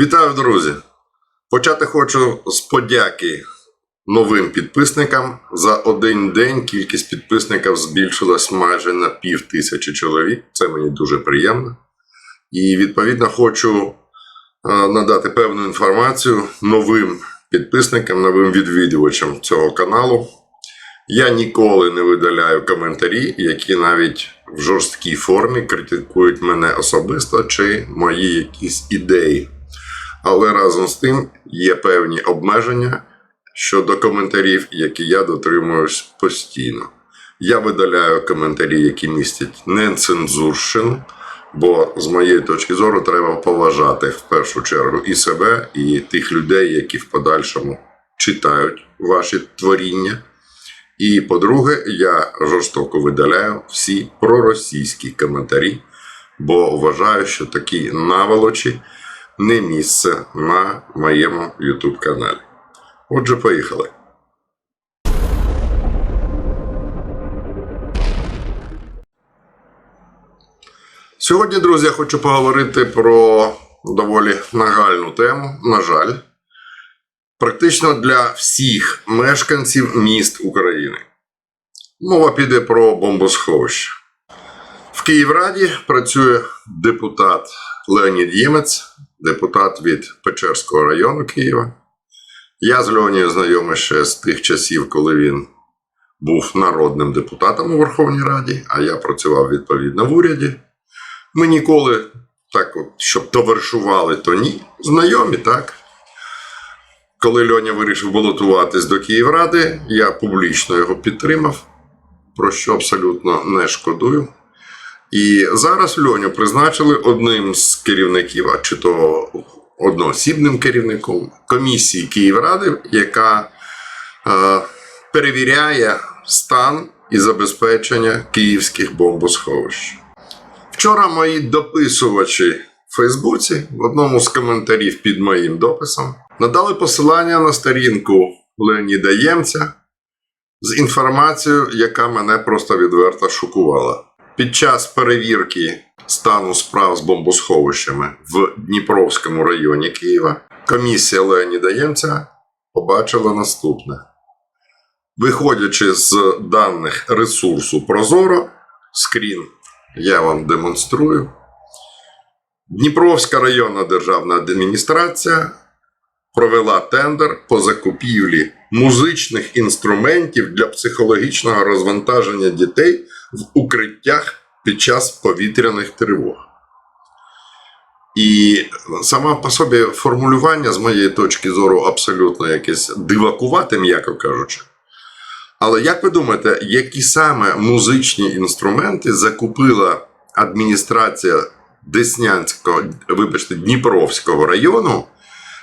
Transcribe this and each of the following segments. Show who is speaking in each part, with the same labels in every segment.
Speaker 1: Вітаю, друзі! Почати хочу з подяки новим підписникам. За один день кількість підписників збільшилась майже на пів тисячі чоловік. Це мені дуже приємно. І відповідно хочу е, надати певну інформацію новим підписникам, новим відвідувачам цього каналу. Я ніколи не видаляю коментарі, які навіть в жорсткій формі критикують мене особисто чи мої якісь ідеї. Але разом з тим є певні обмеження щодо коментарів, які я дотримуюсь постійно. Я видаляю коментарі, які містять нецензурщину, бо з моєї точки зору треба поважати в першу чергу і себе, і тих людей, які в подальшому читають ваші творіння. І по-друге, я жорстоко видаляю всі проросійські коментарі, бо вважаю, що такі наволочі не місце на моєму YouTube каналі. Отже, поїхали. Сьогодні, друзі, я хочу поговорити про доволі нагальну тему. На жаль, практично для всіх мешканців міст України. Мова піде про бомбосховище. В Київраді працює депутат Леонід Ємець, депутат від Печерського району Києва. Я з Леонією знайомий ще з тих часів, коли він був народним депутатом у Верховній Раді, а я працював відповідно в уряді. Ми ніколи так, от, щоб товаришували, то ні. Знайомі, так. Коли Льоня вирішив балотуватись до Київради, я публічно його підтримав, про що абсолютно не шкодую. І зараз Льоню призначили одним з керівників, а чи то одноосібним керівником комісії Київради, яка е, перевіряє стан і забезпечення київських бомбосховищ. Вчора мої дописувачі в Фейсбуці в одному з коментарів під моїм дописом надали посилання на сторінку Леоніда Ємця з інформацією, яка мене просто відверто шокувала. Під час перевірки стану справ з бомбосховищами в Дніпровському районі Києва комісія Леоніда Ємця побачила наступне. Виходячи з даних ресурсу Прозоро, скрін я вам демонструю. Дніпровська районна державна адміністрація провела тендер по закупівлі музичних інструментів для психологічного розвантаження дітей в укриттях під час повітряних тривог. І сама по собі формулювання, з моєї точки зору, абсолютно якесь дивакувате, м'яко кажучи. Але як ви думаєте, які саме музичні інструменти закупила адміністрація Деснянського, вибачте, Дніпровського району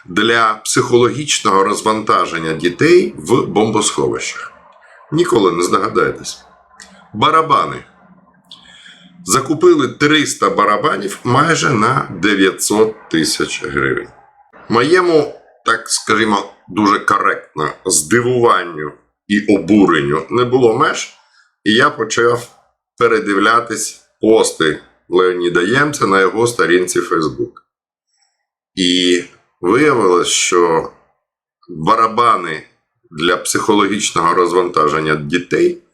Speaker 1: для психологічного розвантаження дітей в бомбосховищах? Ніколи не здогадаєтесь. Барабани. Закупили 300 барабанів майже на 900 тисяч гривень. Моєму, так скажімо, дуже коректно здивуванню і обуренню не було меж, і я почав передивлятись пости Леоніда Ємця на його сторінці Facebook. І виявилось, що барабани для психологічного розвантаження дітей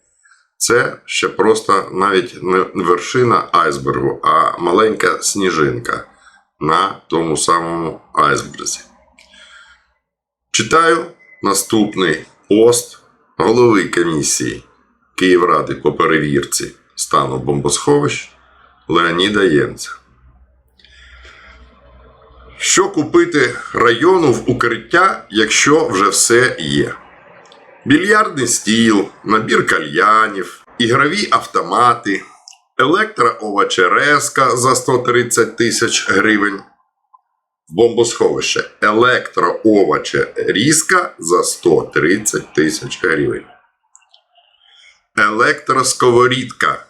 Speaker 1: це ще просто навіть не вершина айсбергу, а маленька сніжинка на тому самому айсберзі. Читаю наступний пост голови комісії Київради по перевірці стану бомбосховищ Леоніда Ємця. Що купити району в укриття, якщо вже все є? Більярдний стіл, набір кальянів, ігрові автомати, електроовочерезка за 130 тисяч гривень. Бомбосховище електроовочерізка за 130 тисяч гривень. Електросковорідка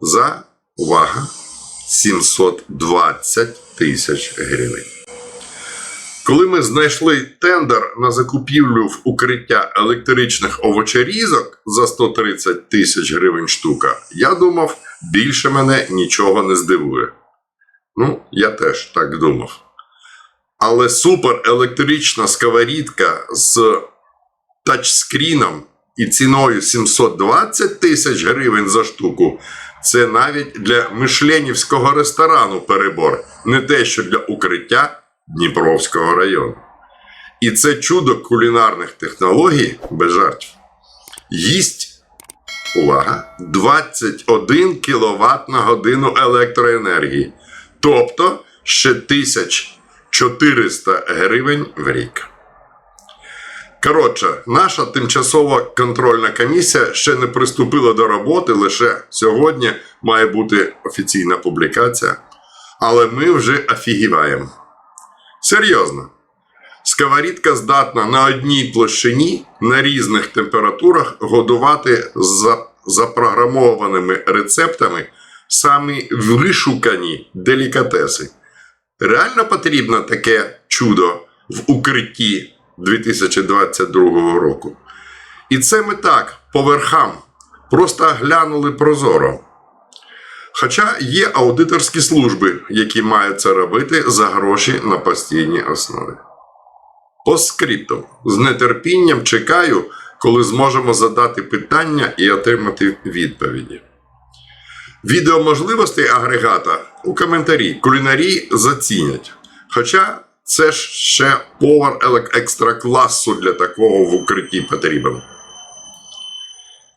Speaker 1: за увага 720 тисяч гривень. Коли ми знайшли тендер на закупівлю в укриття електричних овочерізок за 130 тисяч гривень штука, я думав, більше мене нічого не здивує. Ну, я теж так думав. Але суперелектрична сковорідка з тачскріном і ціною 720 тисяч гривень за штуку це навіть для мишленівського ресторану перебор, не те, що для укриття Дніпровського району. І це чудо кулінарних технологій без жартів. Їсть, увага, 21 кВт на годину електроенергії. Тобто ще 1400 гривень в рік. Коротше, наша тимчасова контрольна комісія ще не приступила до роботи, лише сьогодні має бути офіційна публікація. Але ми вже офігіваємо. Серйозно. Сковорідка здатна на одній площині на різних температурах годувати за запрограмованими рецептами самі вишукані делікатеси. Реально потрібно таке чудо в укритті 2022 року. І це ми так, по верхам, просто глянули прозоро. Хоча є аудиторські служби, які мають це робити за гроші на постійній основі. По скрипту, з нетерпінням чекаю, коли зможемо задати питання і отримати відповіді. Відео можливостей агрегата у коментарі кулінарі зацінять. Хоча це ж ще повар екстра класу для такого в укритті потрібен.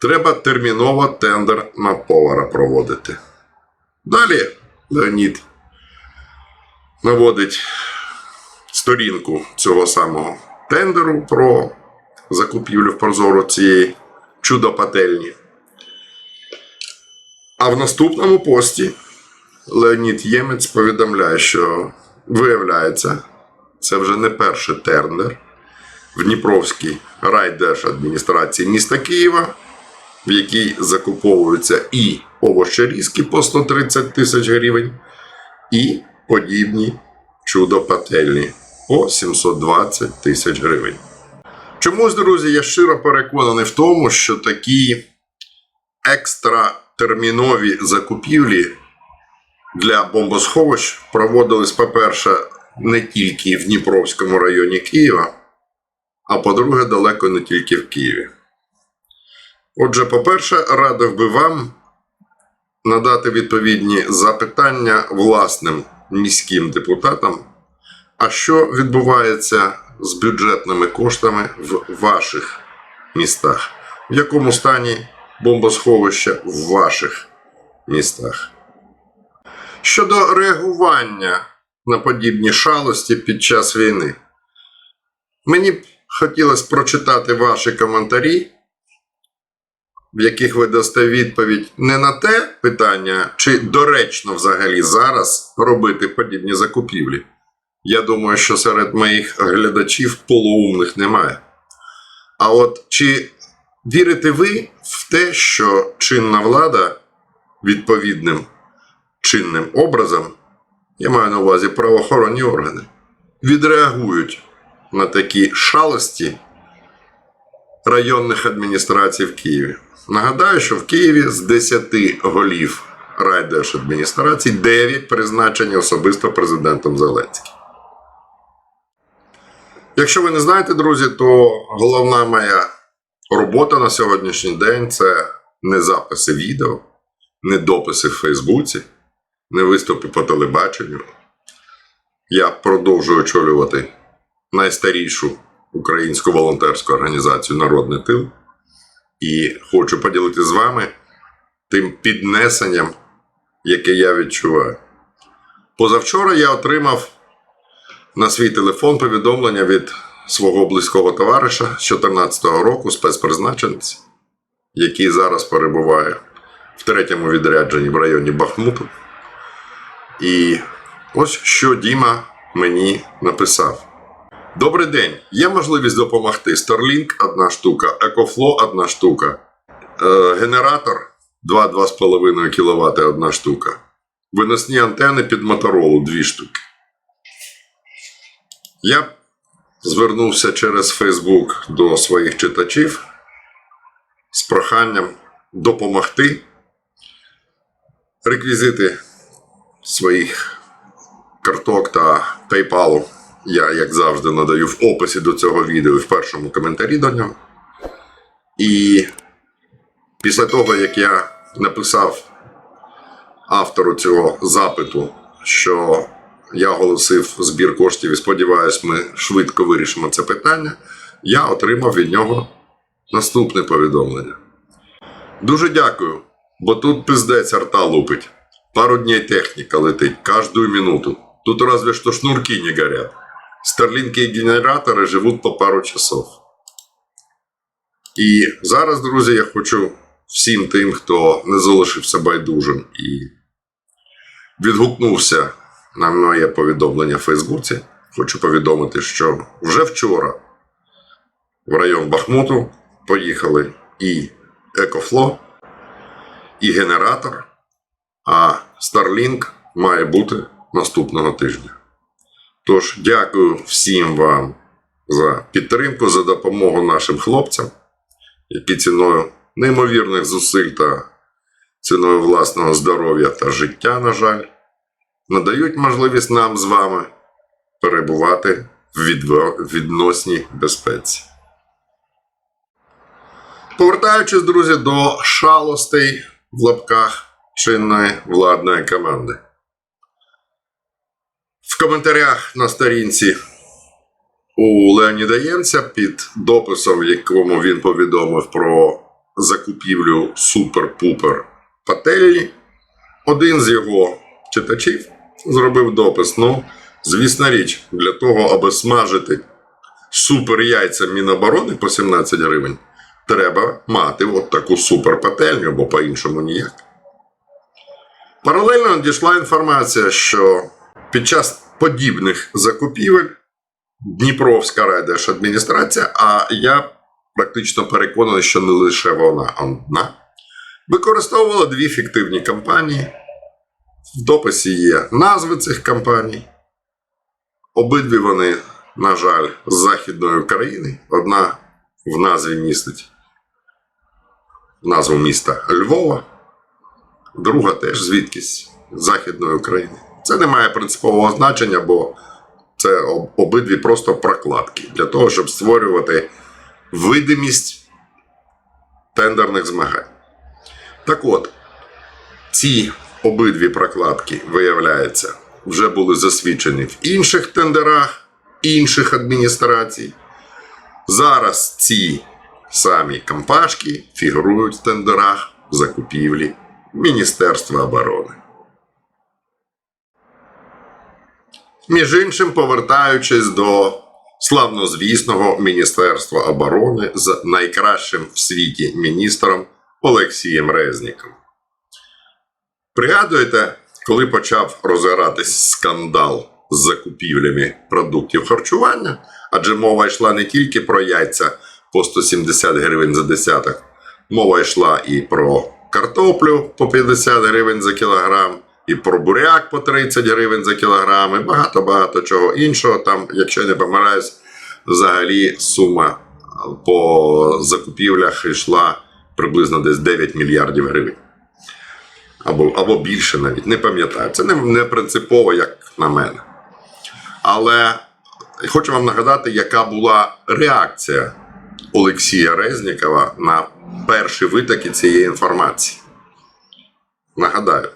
Speaker 1: Треба терміново тендер на повара проводити. Далі Леонід наводить сторінку цього самого тендеру про закупівлю в Прозоро цієї чудо-пательні. А в наступному пості Леонід Ємець повідомляє, що виявляється, це вже не перший тендер в Дніпровській райдержадміністрації міста Києва, в якій закуповуються і овощерізки по 130 тисяч гривень, і подібні чудо-пательні по 720 тисяч гривень. Чомусь, друзі, я щиро переконаний в тому, що такі екстратермінові закупівлі для бомбосховищ проводились, по-перше, не тільки в Дніпровському районі Києва, а по-друге, далеко не тільки в Києві. Отже, по-перше, радив би вам надати відповідні запитання власним міським депутатам, а що відбувається з бюджетними коштами в ваших містах? В якому стані бомбосховища в ваших містах? Щодо реагування на подібні шалості під час війни, мені б хотілося прочитати ваші коментарі, в яких ви дасте відповідь не на те питання, чи доречно взагалі зараз робити подібні закупівлі. Я думаю, що серед моїх глядачів полуумних немає. А от чи вірите ви в те, що чинна влада відповідним чинним образом, я маю на увазі правоохоронні органи, відреагують на такі шалості районних адміністрацій в Києві? Нагадаю, що в Києві з 10 голів райдержадміністрацій 9 призначені особисто президентом Зеленським. Якщо ви не знаєте, друзі, то головна моя робота на сьогоднішній день це не записи відео, не дописи в Фейсбуці, не виступи по телебаченню. Я продовжую очолювати найстарішу українську волонтерську організацію Народний тил і хочу поділитися з вами тим піднесенням, яке я відчуваю. Позавчора я отримав на свій телефон повідомлення від свого близького товариша з 2014 року, спецпризначенець, який зараз перебуває в третьому відрядженні в районі Бахмуту. І ось що Діма мені написав. Добрий день. Є можливість допомогти. Starlink – одна штука, EcoFlow – одна штука, е, генератор 2-2,5 кВт – одна штука. Виносні антени під Моторолу – дві штуки. Я звернувся через Facebook до своїх читачів з проханням допомогти. Реквізити своїх карток та PayPal я, як завжди, надаю в описі до цього відео і в першому коментарі до нього. І після того, як я написав автору цього запиту, що я оголосив збір коштів і сподіваюсь, ми швидко вирішимо це питання, я отримав від нього наступне повідомлення. Дуже дякую, бо тут пиздець арта лупить. Пару дней техніка летить каждую минуту. Тут разве что шнурки не горят. Старлінки і генератори живуть по пару часов. І зараз, друзі, я хочу всім тим, хто не залишився байдужим і відгукнувся на моє повідомлення в Фейсбуці. Хочу повідомити, що вже вчора в район Бахмуту поїхали і Екофло, і генератор, а Starlink має бути наступного тижня. Тож дякую всім вам за підтримку, за допомогу нашим хлопцям, які ціною неймовірних зусиль та ціною власного здоров'я та життя, на жаль, надають можливість нам з вами перебувати в відносній безпеці. Повертаючись, друзі, до шалостей в лапках чинної владної команди. В коментарях на сторінці у Леоніда Ємця під дописом, в якому він повідомив про закупівлю супер-пупер пательні, один з його читачів зробив допис. Ну, звісна річ, для того, аби смажити супер яйця Міноборони по 17 гривень, треба мати от таку супер пательню, бо по-іншому ніяк. Паралельно надійшла інформація, що під час подібних закупівель Дніпровська райдержадміністрація, а я практично переконаний, що не лише вона одна, використовувала дві фіктивні компанії. В дописі є назви цих компаній. Обидві вони, на жаль, з Західної України. Одна в назві містить назву міста Львова, друга теж звідкись з Західної України. Це не має принципового значення, бо це обидві просто прокладки для того, щоб створювати видимість тендерних змагань. Так от, ці обидві прокладки, виявляється, вже були засвідчені в інших тендерах інших адміністрацій. Зараз ці самі компашки фігурують в тендерах закупівлі Міністерства оборони. Між іншим, повертаючись до славнозвісного Міністерства оборони з найкращим в світі міністром Олексієм Резніком. Пригадуєте, коли почав розгоратись скандал з закупівлями продуктів харчування, адже мова йшла не тільки про яйця по 170 гривень за десяток, мова йшла і про картоплю по 50 гривень за кілограм, і про буряк по 30 гривень за кілограм, і багато-багато чого іншого. Там, якщо я не помиляюсь, взагалі сума по закупівлях йшла приблизно десь 9 мільярдів гривень. Або, або більше навіть, не пам'ятаю. Це не, не принципово, як на мене. Але хочу вам нагадати, яка була реакція Олексія Резнікова на перші витоки цієї інформації. Nагадаю,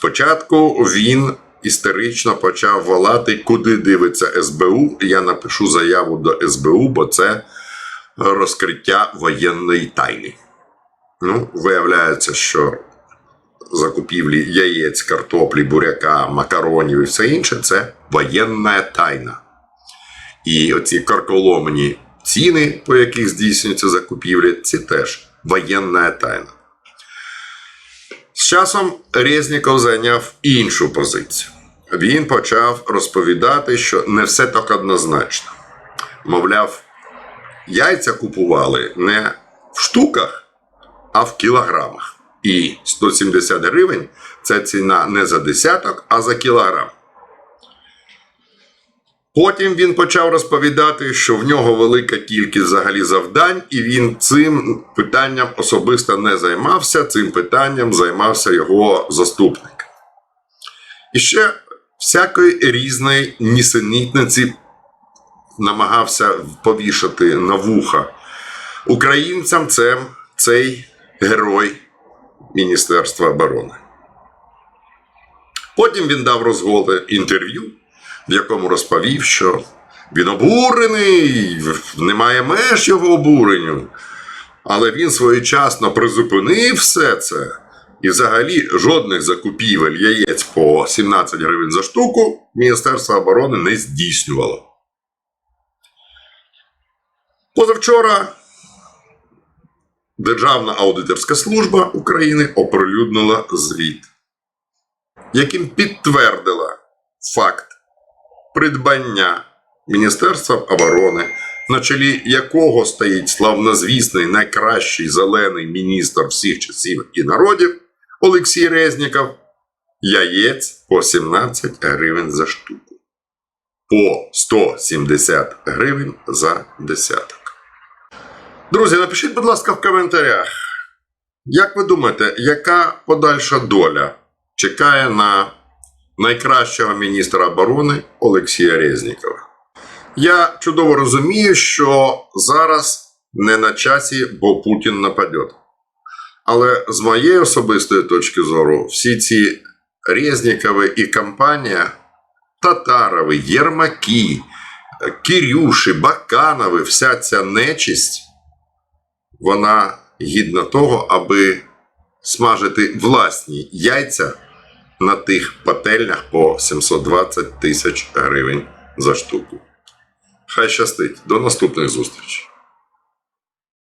Speaker 1: спочатку він істерично почав волати, куди дивиться СБУ. Я напишу заяву до СБУ, бо це розкриття воєнної тайни. Ну, виявляється, що закупівлі яєць, картоплі, буряка, макаронів і все інше це воєнна тайна. І оці карколомні ціни, по яких здійснюються закупівлі, це теж воєнна тайна. Часом Резніков зайняв іншу позицію. Він почав розповідати, що не все так однозначно. Мовляв, яйця купували не в штуках, а в кілограмах. І 170 гривень це ціна не за десяток, а за кілограм. Потім він почав розповідати, що в нього велика кількість взагалі завдань, і він цим питанням особисто не займався. Цим питанням займався його заступник. І ще всякої різної нісенітниці намагався повішати на вуха українцям це, цей герой Міністерства оборони. Потім він дав розголе інтерв'ю, в якому розповів, що він обурений, немає меж його обуренню. Але він своєчасно призупинив все це. І взагалі жодних закупівель яєць по 17 гривень за штуку Міністерство оборони не здійснювало. Позавчора Державна аудиторська служба України оприлюднила звіт, яким підтвердила факт придбання Міністерства оборони, на чолі якого стоїть славнозвісний найкращий зелений міністр всіх часів і народів Олексій Резніков, яєць по 17 гривень за штуку, по 170 гривень за десяток. Друзі, напишіть, будь ласка, в коментарях, як ви думаєте, яка подальша доля чекає на найкращого міністра оборони Олексія Резнікова? Я чудово розумію, що зараз не на часі, бо Путін нападе. Але з моєї особистої точки зору, всі ці Резнікови і компанія, Татарови, Єрмаки, Кирюші, Баканови, вся ця нечисть, вона гідна того, аби смажити власні яйця на тих пательнях по 720 тисяч гривень за штуку. Хай щастить. До наступних зустрічей.